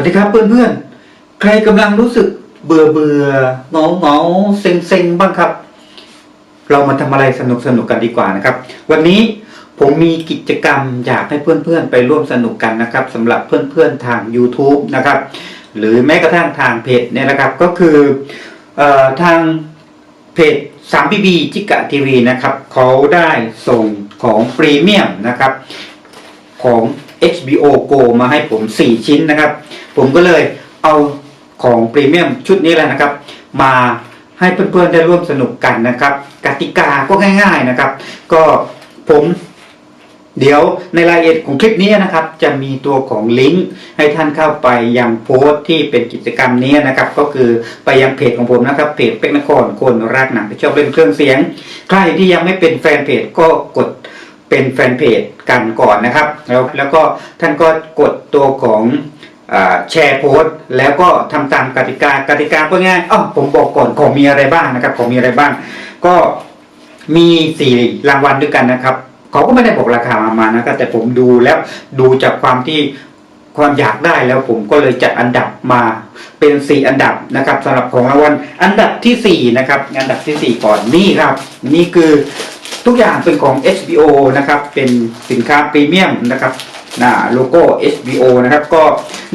สวัสดีครับเพื่อนๆ ใครกำลังรู้สึกเบื่อเบื่อเหงาเหงาเซ็งเซ็งบ้างครับ เรามาทำอะไรสนุกสนุกกันดีกว่านะครับ วันนี้ผมมีกิจกรรมอยากให้เพื่อนๆ ไปร่วมสนุกกันนะครับสำหรับเพื่อนๆทาง YouTube นะครับ หรือแม้กระทั่งทางเพจเนี่ยนะครับก็คือออทางเพจ 3BB จิกะทีวีนะครับเขาได้ส่งของพรีเมียมนะครับของ HBO Go มาให้ผม 4 ชิ้นนะครับ ผมก็เลยเอาของพรีเมียมชุดนี้แหละนะครับ มาให้เพื่อนๆได้ร่วมสนุกกันนะครับ กติกาก็ง่าย ๆนะครับ ก็ผมเดี๋ยวในรายละเอียดของคลิปนี้นะครับ จะมีตัวของลิงก์ให้ท่านเข้าไปยังโพสต์ที่เป็นกิจกรรมนี้นะครับ ก็คือไปยังเพจของผมนะครับเพจเป็กนครคนรักหนังที่ชอบเล่นเครื่องเสียง ใครที่ยังไม่เป็นแฟนเพจก็กด เป็นแฟนเพจกันก่อนนะครับ แล้วแล้วก็ท่านก็กดตัวของอแชร์โพสต์แล้วก็ทำตามกติกากติกาก็ง่ายอ๋อผมบอกก่อนของมีอะไรบ้างนะครับของมีอะไรบ้าง ก็มีสี่รางวัลด้วยกันนะครับเขาก็ไม่ได้บอกราคามามานะครับแต่ผมดูแล้วดูจากความที่ความอยากได้แล้วผมก็เลยจัดอันดับมาเป็นสี่อันดับนะครับสำหรับของรางวัลอันดับที่สี่นะครับ อันดับที่สี่ก่อนนี่ครับ นี่คือ ทุกอย่างเป็นของ HBO นะครับเป็นสินค้าพรีเมียมนะครับหน้าโลโก้ HBO นะครับ ก็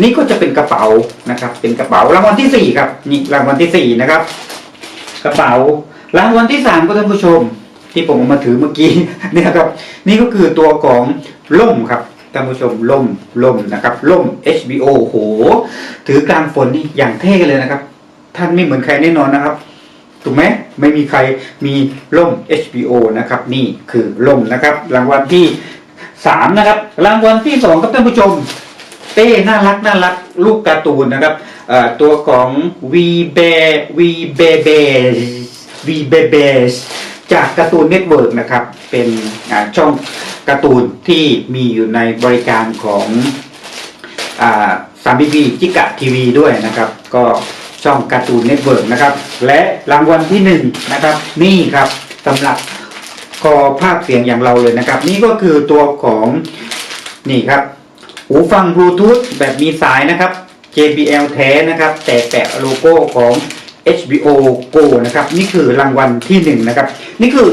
นี่ก็จะเป็นกระเป๋านะครับ เป็นกระเป๋ารางวัลที่สี่ครับนี่รางวัลที่สี่นะครับ กระเป๋ารางวัลที่สามก็ท่านผู้ชม ที่ผมเอามาถือเมื่อกี้เนี่ยครับ นี่ก็คือตัวของล่มครับท่านผู้ชมล่มล่มนะครับล่ม HBO โห ถือกลางฝนนี่อย่างเท่เลยนะครับ ท่านไม่เหมือนใครแน่นอนนะครับ ถูกไหมไม่มีใครมีล่ม HBO นะครับ นี่คือล่มนะครับ รางวัลที่สามนะครับ รางวัลที่สองครับท่านผู้ชม เต้น่ารักน่ารักลูกการ์ตูนนะครับตัวของ V b e V b e b e V b e b e จากการ์ตูนเน็ตเวิร์กนะครับ เป็นช่องการ์ตูนที่มีอยู่ในบริการของสามบีบีจิกะทีวีด้วยนะครับ ก็ ช่องการ์ตูนเน็ตเวิร์กนะครับ และรางวัลที่หนึ่งนะครับ นี่ครับสำหรับคอภาคเสียงอย่างเราเลยนะครับ นี่ก็คือตัวของนี่ครับ หูฟังบลูทูธแบบมีสายนะครับ JBL แท้นะครับ แต่แปะโลโก้ของ HBO Go นะครับ นี่คือรางวัลที่หนึ่งนะครับ นี่คือ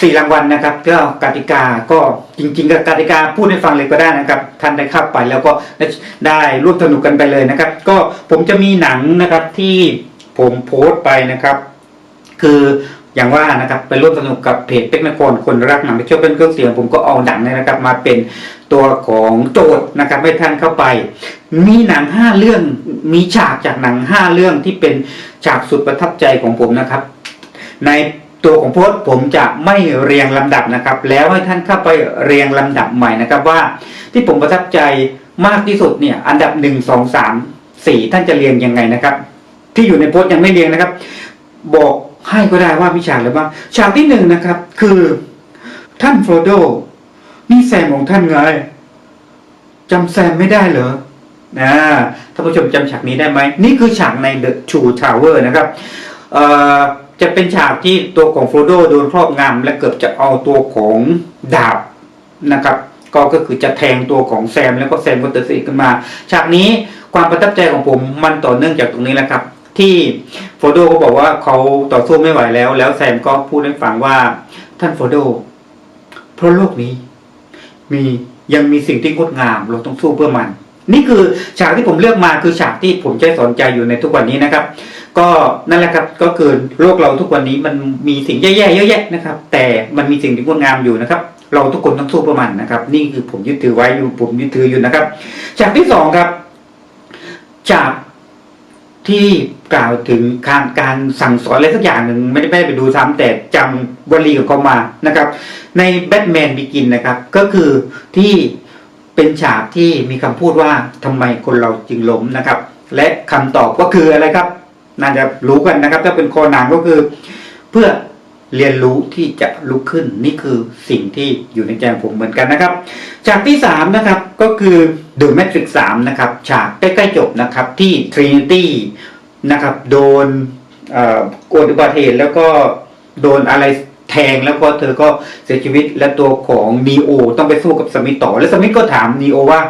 สี่รางวัลนะครับก็กติกาก็จริงๆกับกติกาพูดให้ฟังเลยก็ได้นะครับท่านได้เข้าไปแล้วก็ได้ร่วมสนุกกันไปเลยนะครับ ก็ผมจะมีหนังนะครับที่ผมโพสต์ไปนะครับ คืออย่างว่านะครับไปร่วมสนุกกับเพจเป็กนครคนรักหนังที่ชอเป็นเครื่องเสียงผมก็เอาหนังเนี่ยนะครับ มาเป็นตัวของโจทย์นะครับให้ท่านเข้าไป มีหนังห้าเรื่องมีฉากจากหนังห้าเรื่องที่เป็นฉากสุดประทับใจของผมนะครับ ใน ตัวของโพสต์ผมจะไม่เรียงลำดับนะครับ แล้วให้ท่านเข้าไปเรียงลำดับใหม่นะครับว่า ที่ผมประทับใจมากที่สุดเนี่ยอันดับหนึ่งสองสามสี่ท่านจะเรียงยังไงนะครับ ที่อยู่ในโพสต์ยังไม่เรียงนะครับ บอกให้ก็ได้ว่ามีฉากอะไรบ้างฉากที่หนึ่งนะครับ คือท่านโฟโดนี่แซมของท่านไงจำแซมไม่ได้เหรอนะท่านผู้ชมจำฉากนี้ได้ไหมนี่คือฉากใน The Two Tower นะครับ จะเป็นฉากที่ตัวของโฟโดโดนครอบงำและเกือบจะเอาตัวของดาบนะครับ ก็ก็คือจะแทงตัวของแซมแล้วก็แซมก็เตอร์ซีขึ้นมา ฉากนี้ความประทับใจของผมมันต่อเนื่องจากตรงนี้แหละครับ ที่โฟโดเขาบอกว่าเขาต่อสู้ไม่ไหวแล้ว แล้วแซมก็พูดให้ฟังว่าท่านโฟโดเพราะโลกนี้ มียังมีสิ่งที่งดงามเราต้องสู้เพื่อมัน นี่คือฉากที่ผมเลือกมาคือฉากที่ผมใช้สนใจอยู่ในทุกวันนี้นะครับ ก็นั่นแหละครับก็คือโลกเราทุกวันนี้มันมีสิ่งแย่ๆเยอะแยะนะครับ แต่มันมีสิ่งที่งดงามอยู่นะครับ เราทุกคนต้องสู้เพื่อมันนะครับ นี่คือผมยึดถือไว้อยู่ผมยึดถืออยู่นะครับฉากที่สองครับฉากที่กล่าวถึงการการสั่งสอนอะไรสักอย่างหนึ่งไม่ได้ไม่ได้ไปดูซ้ำแต่จำวลีของเขามานะครับ ในแบทแมนบิกินนะครับ ก็คือที่เป็นฉากที่มีคำพูดว่าทำไมคนเราจึงล้มนะครับ และคำตอบก็คืออะไรครับ น่าจะรู้กันนะครับ ถ้าเป็นโคนังก็คือ เพื่อเรียนรู้ที่จะลุกขึ้นนี่คือสิ่งที่อยู่ในใจผมเหมือนกันนะครับ ฉากที่สามนะครับก็คือ The Matrix 3นะครับฉากใกล้ๆจบนะครับที่ Trinity นะครับโดนเอ่อเกิดอุบัติเหตุแล้วก็โดนอะไรแทงแล้วก็เธอก็เสียชีวิตและตัวของนีโอต้องไปสู้กับสมิธต่อ และสมิธก็ถามนีโอว่า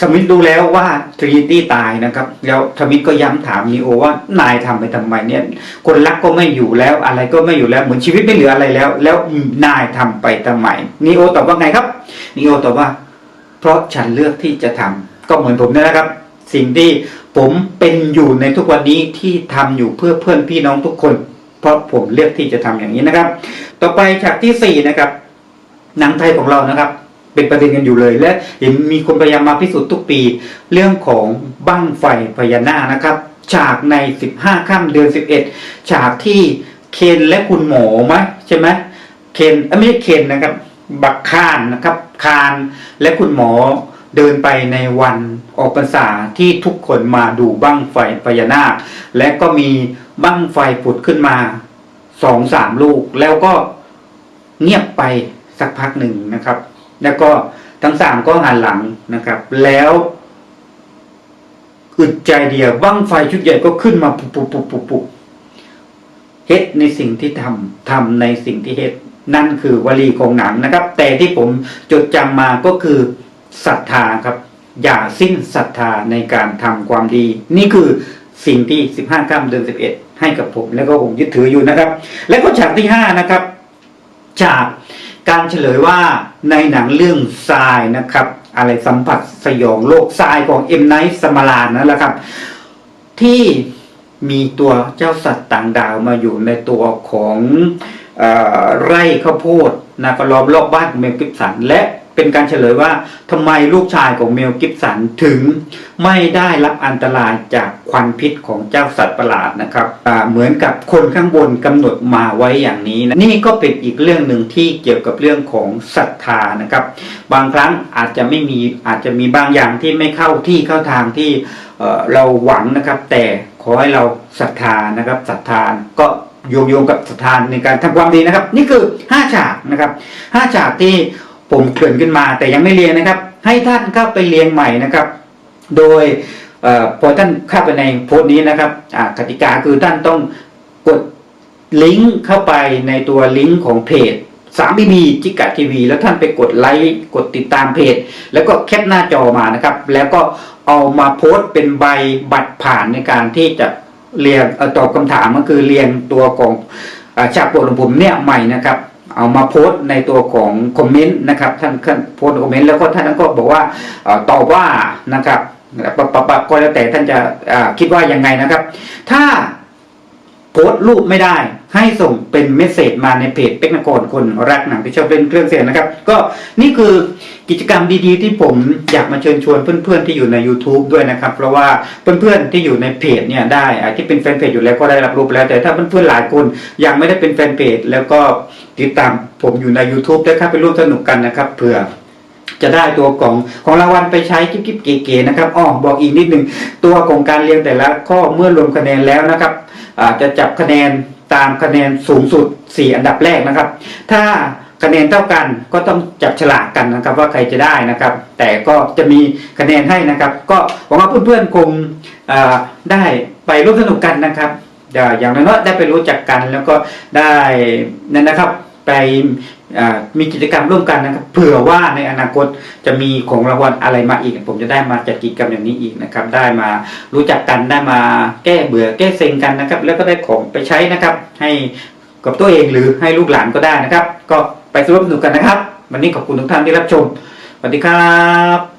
สมิธรู้แล้วว่าทรีตี้ตายนะครับ แล้วสมิธก็ย้ำถามนีโอว่านายทำไปทำไมเนี่ย คนรักก็ไม่อยู่แล้วอะไรก็ไม่อยู่แล้ว เหมือนชีวิตไม่เหลืออะไรแล้ว แล้วนายทำไปทำไมนีโอตอบว่าไงครับนีโอตอบว่า เพราะฉันเลือกที่จะทำก็เหมือนผมนี่แหละครับ สิ่งที่ผมเป็นอยู่ในทุกวันนี้ที่ทำอยู่เพื่อเพื่อนพี่น้องทุกคน เพราะผมเลือกที่จะทำอย่างนี้นะครับ ต่อไปฉากที่สี่นะครับหนังไทยของเรานะครับ เป็นประเด็นกันอยู่เลย และเห็นมีคนพยายามมาพิสูจน์ทุกปี เรื่องของบั้งไฟพญานาคนะครับ ฉากใน 15ค่ำเดือน 11 ฉากที่เคนและคุณหมอไหมใช่ไหมเคนอไม่ใช่เคนนะครับ บักคานนะครับ คานและคุณหมอเดินไปในวันออกพรรษาที่ทุกคนมาดูบั้งไฟพญานาค และก็มีบั้งไฟผุดขึ้นมาสองสามลูก แล้วก็เงียบไปสักพักหนึ่งนะครับ แล้วก็ทั้งสามก็หันหลังนะครับ แล้วอึดใจเดียวบั้งไฟชุดใหญ่ก็ขึ้นมาปุบปุบปุบปุบปุบเฮ็ดในสิ่งที่ทำทำในสิ่งที่เฮ็ดนั่นคือวลีของหนังนะครับ แต่ที่ผมจดจำมาก็คือศรัทธาครับ อย่าสิ้นศรัทธาในการทำความดี นี่คือสิ่งที่15ค่ำเดือน11ให้กับผม แล้วก็ผมยึดถืออยู่นะครับ และก็ฉากที่5นะครับจาก การเฉลยว่าในหนังเรื่องทรายนะครับ อะไรสัมผัสสยองโลกทรายของเอ็มไนท์สมาลานนั่นแหละครับ ที่มีตัวเจ้าสัตว์ต่างดาวมาอยู่ในตัวของออไร่ข้าวโพดนะก็ล้อมรอบบ้านของเมลกิฟสันและ เป็นการเฉลยว่าทำไมลูกชายของเมลกิฟสันถึงไม่ได้รับอันตรายจากควันพิษของเจ้าสัตว์ประหลาดนะครับเหมือนกับคนข้างบนกำหนดมาไว้อย่างนี้นะนี่ก็เป็นอีกเรื่องหนึ่งที่เกี่ยวกับเรื่องของศรัทธานะครับ บางครั้งอาจจะไม่มีอาจจะมีบางอย่างที่ไม่เข้าที่เข้าทางที่เเราหวังนะครับ แต่ขอให้เราศรัทธานะครับศรัทธาก็โยงโยงกับศรัทธาในการทำความดีนะครับ นี่คือ 5 ฉากนะครับ 5 ฉากที่ ผมเกริ่นขึ้นมาแต่ยังไม่เรียงนะครับ ให้ท่านเข้าไปเรียงใหม่นะครับ โดยอพอท่านเข้าไปในโพสต์นี้นะครับกติกาคือท่านต้องกดลิงก์เข้าไปในตัวลิงก์ของเพจ3 b b จิกะทีวีแล้วท่านไปกดไลค์กดติดตามเพจ แล้วก็แคปหน้าจอมานะครับ แล้วก็เอามาโพสต์เป็นใบบัตรผ่านในการที่จะเรียงตอบคำถามก็คือเรียงตัวของอาฉากบทของผมเนี่ยใหม่นะครับ เอามาโพสต์ในตัวของคอมเมนต์นะครับท่านท่นโพสต์คอมเมนต์แล้วก็ท่านก็บอกว่าตอบว่านะครับปะปะปะก็แล้วแต่ท่านจะคิดว่ายังไงนะครับ ถ้า โพสต์รูปไม่ได้ ให้ส่งเป็นเมสเซจมาในเพจเป็กนกรคนรักหนังที่ชอบเล่นเครื่องเสียงนะครับ ก็นี่คือกิจกรรมดีๆ ที่ผมอยากมาเชิญชวนเพื่อนๆที่อยู่ใน YouTube ด้วยนะครับ เพราะว่าเพื่อนๆที่อยู่ในเพจเนี่ยได้อ่าที่เป็นแฟนเพจอยู่แล้วก็ได้รับรู้ไปแล้ว แต่ถ้าเพื่อนๆหลายคนยังไม่ได้เป็นแฟนเพจ แล้วก็ติดตามผมอยู่ใน YouTube ได้ครับไปร่วมสนุกกันนะครับเผื่อจะได้ตัวของของรางวัลไปใช้กิ๊บกิ๊บเก๋ๆนะครับอ้อบอกอีกนิดหนึ่งตัวของการเรียงแต่ละข้อเมื่อรวมคะแนนแล้วนะครับ จะจับคะแนนตามคะแนนสูงสุด 4 อันดับแรกนะครับ ถ้าคะแนนเท่ากันก็ต้องจับฉลากกันนะครับว่าใครจะได้นะครับ แต่ก็จะมีคะแนนให้นะครับ ก็หวังว่าเพื่อนๆคงอ่าได้ไปร่วมสนุกกันนะครับอย่างน้อยๆได้ไปรู้จักกันแล้วก็ได้นั่นนะครับ ไป มีกิจกรรมร่วมกันนะครับเผื่อว่าในอนาคตจะมีของรางวัลอะไรมาอีก ผมจะได้มาจัดกิจกรรมอย่างนี้อีกนะครับ ได้มารู้จักกันได้มาแก้เบื่อแก้เซ็งกันนะครับ แล้วก็ได้ของไปใช้นะครับ ให้กับตัวเองหรือให้ลูกหลานก็ได้นะครับ ก็ไปร่วมสนุกกันนะครับ วันนี้ขอบคุณทุกท่านที่รับชมสวัสดีครับ